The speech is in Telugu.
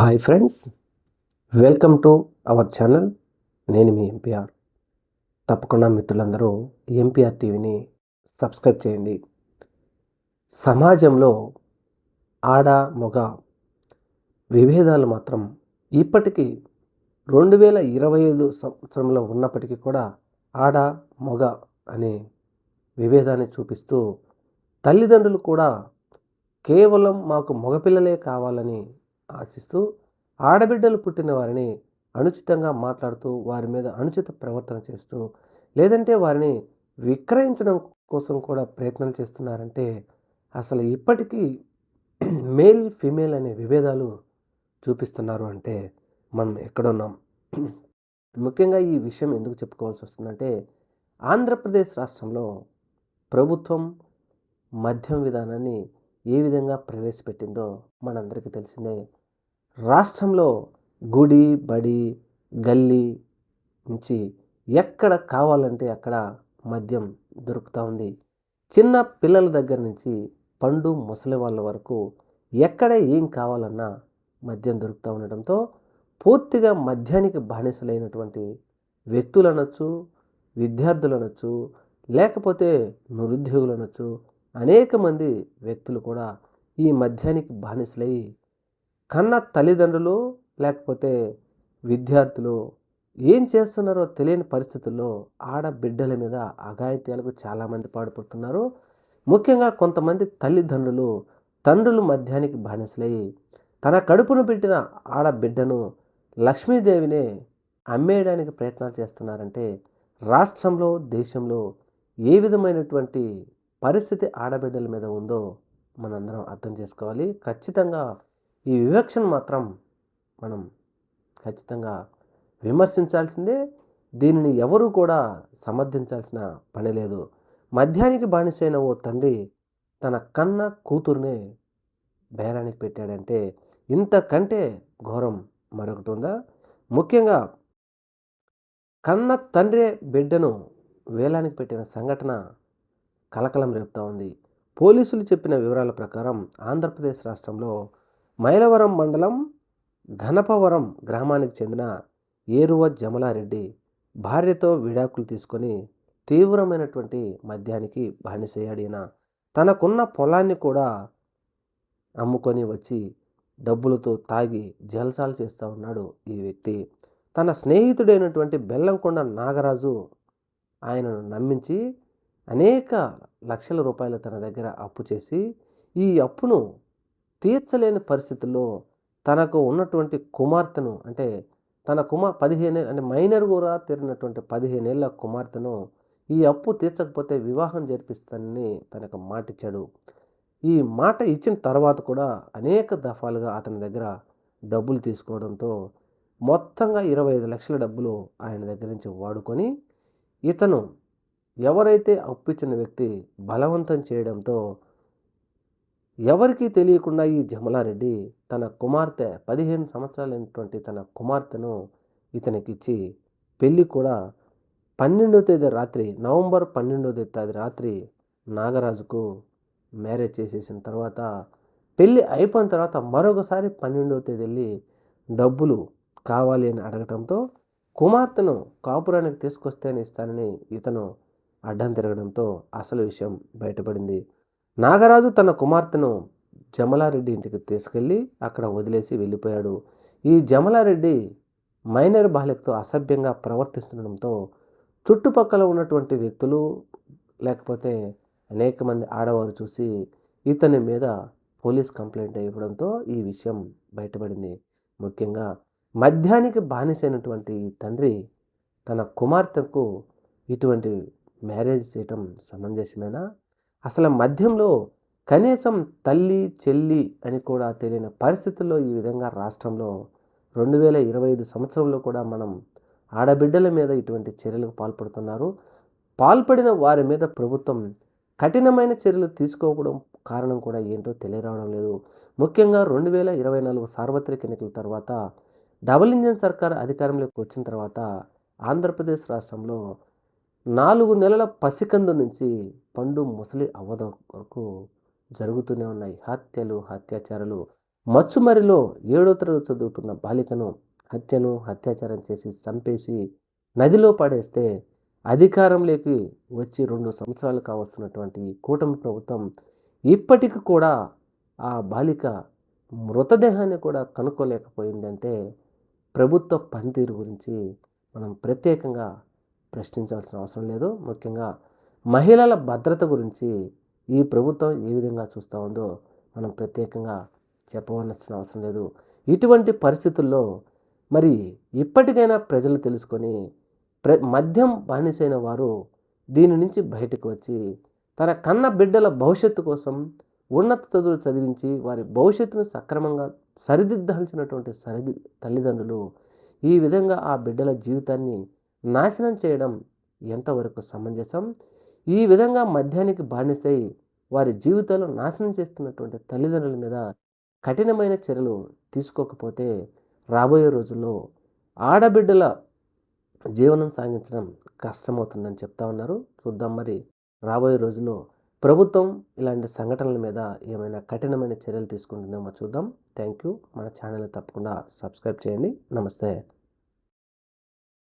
Hi friends welcome to our channel. నేను మీ ఎంపీఆర్ తప్పకుండా మిత్రులందరూ ఎంపీఆర్ టీవీని సబ్స్క్రైబ్ చేయండి. సమాజంలో ఆడ మగ విభేదాలు మాత్రం ఇప్పటికీ రెండు వేల ఇరవై ఐదు సంవత్సరంలో ఉన్నప్పటికీ కూడా ఆడ మగ అనే విభేదాన్ని చూపిస్తూ తల్లిదండ్రులు కూడా కేవలం మాకు మగపిల్లలే కావాలని ఆశిస్తూ ఆడబిడ్డలు పుట్టిన వారిని అనుచితంగా మాట్లాడుతూ వారి మీద అనుచిత ప్రవర్తన చేస్తూ లేదంటే వారిని విక్రయించడం కోసం కూడా ప్రయత్నాలు చేస్తున్నారంటే అసలు ఇప్పటికీ మేల్ ఫీమేల్ అనే విభేదాలు చూపిస్తున్నారు అంటే మనం ఎక్కడున్నాం ముఖ్యంగా ఈ విషయం ఎందుకు చెప్పుకోవాల్సి వస్తుందంటే ఆంధ్రప్రదేశ్ రాష్ట్రంలో ప్రభుత్వం మద్యం విధానాన్ని ఏ విధంగా ప్రవేశపెట్టిందో మనందరికీ తెలిసిందే. రాష్ట్రంలో గుడి బడి గల్లీ నుంచి ఎక్కడ కావాలంటే అక్కడ మద్యం దొరుకుతూ ఉంది. చిన్న పిల్లల దగ్గర నుంచి పండు ముసలి వాళ్ళ వరకు ఎక్కడ ఏం కావాలన్నా మద్యం దొరుకుతూ ఉండటంతో పూర్తిగా మద్యానికి బానిసలైనటువంటి వ్యక్తులు అనొచ్చు విద్యార్థులు అనొచ్చు లేకపోతే నిరుద్యోగులు అనొచ్చు అనేక మంది వ్యక్తులు కూడా ఈ మద్యానికి బానిసలై కన్న తల్లిదండ్రులు లేకపోతే విద్యార్థులు ఏం చేస్తున్నారో తెలియని పరిస్థితుల్లో ఆడబిడ్డల మీద అఘాయిత్యాలకు చాలామంది పాడుపడుతున్నారు. ముఖ్యంగా కొంతమంది తల్లిదండ్రులు తండ్రులు మద్యానికి బానిసలయ్యి తన కడుపును పెట్టిన ఆడబిడ్డను లక్ష్మీదేవినే అమ్మేయడానికి ప్రయత్నాలు చేస్తున్నారంటే రాష్ట్రంలో దేశంలో ఏ విధమైనటువంటి పరిస్థితి ఆడబిడ్డల మీద ఉందో మనందరం అర్థం చేసుకోవాలి. ఖచ్చితంగా ఈ వివక్షను మాత్రం మనం ఖచ్చితంగా విమర్శించాల్సిందే. దీనిని ఎవరు కూడా సమర్థించాల్సిన పని లేదు. మద్యానికి బానిసైన ఓ తండ్రి తన కన్న కూతుర్నే బేరానికి పెట్టాడంటే ఇంతకంటే ఘోరం మరొకటి ఉందా? ముఖ్యంగా కన్న తండ్రి బిడ్డను వేలానికి పెట్టిన సంఘటన కలకలం రేపుతూ ఉంది. పోలీసులు చెప్పిన వివరాల ప్రకారం ఆంధ్రప్రదేశ్ రాష్ట్రంలో మైలవరం మండలం ఘనపవరం గ్రామానికి చెందిన ఏరువ జమలారెడ్డి భార్యతో విడాకులు తీసుకొని తీవ్రమైనటువంటి మద్యానికి బానిసయ్యాడు తనకున్న పొలాన్ని కూడా అమ్ముకొని వచ్చి డబ్బులతో తాగి జల్సాలు చేస్తూ ఉన్నాడు ఈ వ్యక్తి. తన స్నేహితుడైనటువంటి బెల్లంకొండ నాగరాజు ఆయనను నమ్మించి అనేక లక్షల రూపాయలు తన దగ్గర అప్పు చేసి ఈ అప్పును తీర్చలేని పరిస్థితుల్లో తనకు ఉన్నటువంటి కుమార్తెను అంటే తన కుమార్ పదిహేను అంటే మైనర్ కూడా తీరినటువంటి పదిహేనేళ్ళ కుమార్తెను ఈ అప్పు తీర్చకపోతే వివాహం జరిపిస్తానని తనకు మాటిచ్చాడు. ఈ మాట ఇచ్చిన తర్వాత కూడా అనేక దఫాలుగా అతని దగ్గర డబ్బులు తీసుకోవడంతో మొత్తంగా ఇరవై ఐదు లక్షల డబ్బులు ఆయన దగ్గర నుంచి వాడుకొని ఇతను ఎవరైతే అప్పిచ్చిన వ్యక్తి బలవంతం చేయడంతో ఎవరికీ తెలియకుండా ఈ జమలారెడ్డి తన కుమార్తె పదిహేను సంవత్సరాలైనటువంటి తన కుమార్తెను ఇతనికిచ్చి పెళ్ళి కూడా పన్నెండో తేదీ రాత్రి నవంబర్ పన్నెండో తేదీ రాత్రి నాగరాజుకు మ్యారేజ్ చేసేసిన తర్వాత పెళ్ళి అయిపోయిన తర్వాత మరొకసారి పన్నెండో తేదీ వెళ్ళి డబ్బులు కావాలి అని అడగటంతో కుమార్తెను కాపురానికి తీసుకొస్తేనే ఇస్తానని ఇతను అడ్డం తిరగడంతో అసలు విషయం బయటపడింది. నాగరాజు తన కుమార్తెను జమలారెడ్డి ఇంటికి తీసుకెళ్ళి అక్కడ వదిలేసి వెళ్ళిపోయాడు. ఈ జమలారెడ్డి మైనర్ బాలికతో అసభ్యంగా ప్రవర్తిస్తుండడంతో చుట్టుపక్కల ఉన్నటువంటి వ్యక్తులు లేకపోతే అనేక మంది ఆడవారు చూసి ఇతని మీద పోలీస్ కంప్లైంట్ ఇవ్వడంతో ఈ విషయం బయటపడింది. ముఖ్యంగా మద్యానికి బానిసైనటువంటి తండ్రి తన కుమార్తెకు ఇటువంటి మ్యారేజ్ చేయటం సమంజసమేనా? అసలు మద్యంలో కనీసం తల్లి చెల్లి అని కూడా తెలియని పరిస్థితుల్లో ఈ విధంగా రాష్ట్రంలో రెండు వేల ఇరవై ఐదు సంవత్సరంలో కూడా మనం ఆడబిడ్డల మీద ఇటువంటి చర్యలకు పాల్పడుతున్నారు. పాల్పడిన వారి మీద ప్రభుత్వం కఠినమైన చర్యలు తీసుకోవడం కారణం కూడా ఏంటో తెలియరావడం లేదు. ముఖ్యంగా రెండు వేల ఇరవై నాలుగు సార్వత్రిక ఎన్నికల తర్వాత డబుల్ ఇంజన్ సర్కార్ అధికారంలోకి వచ్చిన తర్వాత ఆంధ్రప్రదేశ్ రాష్ట్రంలో నాలుగు నెలల పసికందు నుంచి పండు ముసలి అవ్వద వరకు జరుగుతూనే ఉన్నాయి. హత్యలు హత్యాచారాలు. మచ్చుమరిలో ఏడో తరగతి చదువుతున్న బాలికను హత్యను అత్యాచారం చేసి చంపేసి నదిలో పడేస్తే అధికారంలోకి వచ్చి రెండు సంవత్సరాలు కావస్తున్నటువంటి ఈ కూటమి ప్రభుత్వం ఇప్పటికి కూడా ఆ బాలిక మృతదేహాన్ని కూడా కనుక్కోలేకపోయిందంటే ప్రభుత్వ పనితీరు గురించి మనం ప్రత్యేకంగా ప్రశ్నించాల్సిన అవసరం లేదు. ముఖ్యంగా మహిళల భద్రత గురించి ఈ ప్రభుత్వం ఏ విధంగా చూస్తూ ఉందో మనం ప్రత్యేకంగా చెప్పవలసిన అవసరం లేదు. ఇటువంటి పరిస్థితుల్లో మరి ఇప్పటికైనా ప్రజలు తెలుసుకొని ప్ర మద్యం బానిసైన వారు దీని నుంచి బయటకు వచ్చి తన కన్న బిడ్డల భవిష్యత్తు కోసం ఉన్నత చదువులు చదివించి వారి భవిష్యత్తును సక్రమంగా సరిదిద్దాల్సినటువంటి సరిది తల్లిదండ్రులు ఈ విధంగా ఆ బిడ్డల జీవితాన్ని నాశనం చేయడం ఎంతవరకు సమంజసం? ఈ విధంగా మద్యానికి బానిసై వారి జీవితాలు నాశనం చేస్తున్నటువంటి తల్లిదండ్రుల మీద కఠినమైన చర్యలు తీసుకోకపోతే రాబోయే రోజుల్లో ఆడబిడ్డల జీవనం సాగించడం కష్టమవుతుందని చెప్తా ఉన్నారు. చూద్దాం మరి రాబోయే రోజుల్లో ప్రభుత్వం ఇలాంటి సంఘటనల మీద ఏమైనా కఠినమైన చర్యలు తీసుకుంటుందేమో చూద్దాం. Thank you. మన ఛానల్ తప్పకుండా సబ్స్క్రైబ్ చేయండి. నమస్తే.